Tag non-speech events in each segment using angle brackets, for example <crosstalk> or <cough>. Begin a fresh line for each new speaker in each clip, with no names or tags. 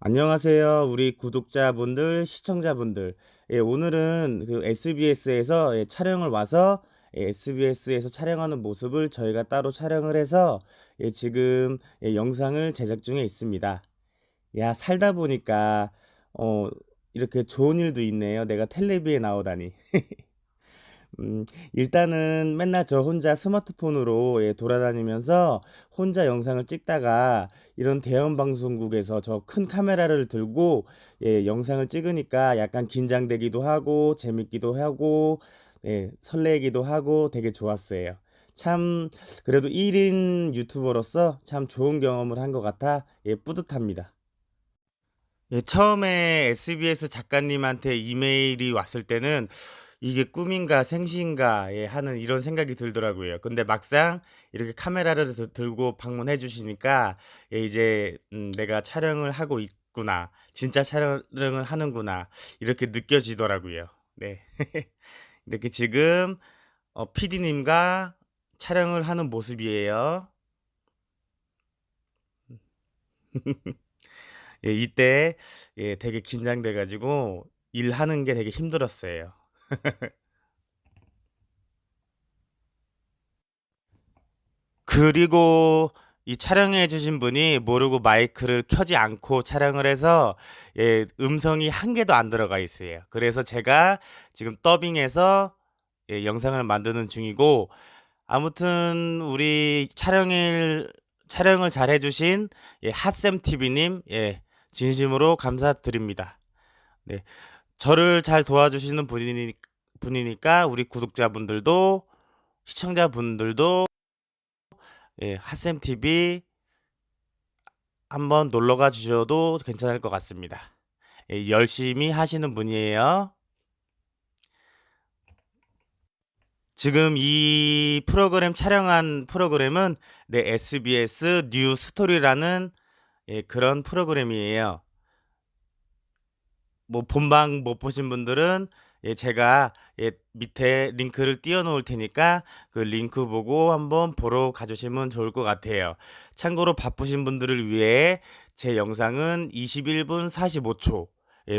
안녕하세요. 우리 구독자분들, 시청자분들. 예, 오늘은 그 SBS에서 예, 촬영을 와서 예, SBS에서 촬영하는 모습을 저희가 따로 촬영을 해서 예, 지금 예, 영상을 제작 중에 있습니다. 야, 살다 보니까 어, 이렇게 좋은 일도 있네요. 내가 텔레비에 나오다니. <laughs> 음, 일단은 맨날 저 혼자 스마트폰으로 예, 돌아다니면서 혼자 영상을 찍다가 이런 대형 방송국에서 저 큰 카메라를 들고 예, 영상을 찍으니까 약간 긴장되기도 하고 재밌기도 하고 예, 설레기도 하고 되게 좋았어요. 참 그래도 1인 유튜버로서 참 좋은 경험을 한 것 같아 예, 뿌듯합니다. 예, 처음에 SBS 작가님한테 이메일이 왔을 때는 이게 꿈인가 예, 하는 이런 생각이 들더라고요. 근데 막상 이렇게 카메라를 드- 들고 방문해 주시니까 예, 이제 음, 내가 촬영을 하고 있구나. 진짜 촬영을 하는구나. 이렇게 느껴지더라고요. 네. <laughs> 이렇게 지금 어, PD님과 촬영을 하는 모습이에요. <laughs> 예, 이때 예, 되게 긴장돼 가지고 일하는 게 되게 힘들었어요. <laughs> 그리고 이 촬영해 주신 분이 모르고 마이크를 켜지 않고 촬영을 해서 예, 음성이 한 개도 안 들어가 있어요. 그래서 제가 지금 더빙해서 예, 영상을 만드는 중이고 아무튼 우리 촬영을 촬영을 잘 해주신 예, 핫쌤 TV님 예, 진심으로 감사드립니다. 네, 저를 잘 도와주시는 분이니, 분이니까 우리 구독자분들도 시청자분들도 예, 핫쌤 TV 한번 놀러가 주셔도 괜찮을 것 같습니다. 예, 열심히 하시는 분이에요. 지금 이 프로그램 촬영한 프로그램은 네, SBS 뉴 스토리라는 예, 그런 프로그램이에요. 뭐 본방 못 보신 분들은 예, 제가 예, 밑에 링크를 띄워 놓을 테니까 그 링크 보고 한번 보러 가주시면 좋을 것 같아요. 참고로 바쁘신 분들을 위해 제 영상은 21분 45초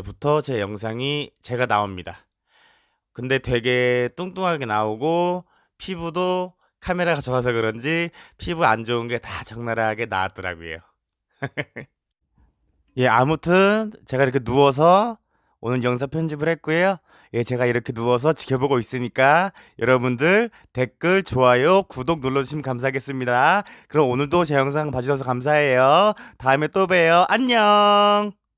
부터 제 영상이 제가 나옵니다. 근데 되게 뚱뚱하게 나오고 피부도 카메라가 좋아서 그런지 피부 안 좋은 게 다 적나라하게 나왔더라고요. <laughs> 예, 아무튼 제가 이렇게 누워서 오늘 영상 편집을 했고요. 예, 제가 이렇게 누워서 지켜보고 있으니까 여러분들 댓글, 좋아요, 구독 눌러주시면 감사하겠습니다. 그럼 오늘도 제 영상 봐주셔서 감사해요. 다음에 또 봬요. 안녕!